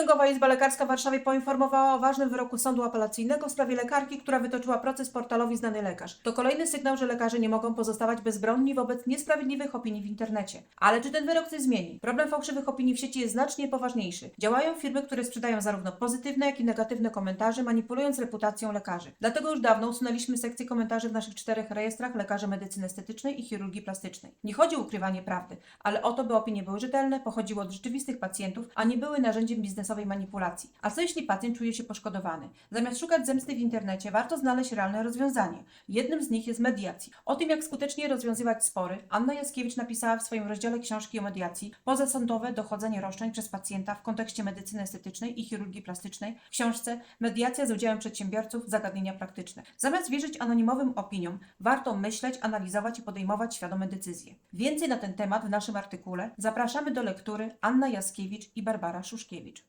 Okręgowa Izba Lekarska w Warszawie poinformowała o ważnym wyroku sądu apelacyjnego w sprawie lekarki, która wytoczyła proces portalowi Znany Lekarz. To kolejny sygnał, że lekarze nie mogą pozostawać bezbronni wobec niesprawiedliwych opinii w internecie. Ale czy ten wyrok coś zmieni? Problem fałszywych opinii w sieci jest znacznie poważniejszy. Działają firmy, które sprzedają zarówno pozytywne, jak i negatywne komentarze, manipulując reputacją lekarzy. Dlatego już dawno usunęliśmy sekcję komentarzy w naszych czterech rejestrach lekarzy medycyny estetycznej i chirurgii plastycznej. Nie chodzi o ukrywanie prawdy, ale o to, by opinie były rzetelne, pochodziły od rzeczywistych pacjentów, a nie były narzędziem manipulacji. A co jeśli pacjent czuje się poszkodowany? Zamiast szukać zemsty w internecie, warto znaleźć realne rozwiązanie. Jednym z nich jest mediacji. O tym, jak skutecznie rozwiązywać spory, Anna Jaskiewicz napisała w swoim rozdziale książki o mediacji pozasądowe dochodzenie roszczeń przez pacjenta w kontekście medycyny estetycznej i chirurgii plastycznej w książce Mediacja z udziałem przedsiębiorców zagadnienia praktyczne. Zamiast wierzyć anonimowym opiniom, warto myśleć, analizować i podejmować świadome decyzje. Więcej na ten temat w naszym artykule zapraszamy do lektury Anna Jaskiewicz i Barbara Szuszkiewicz.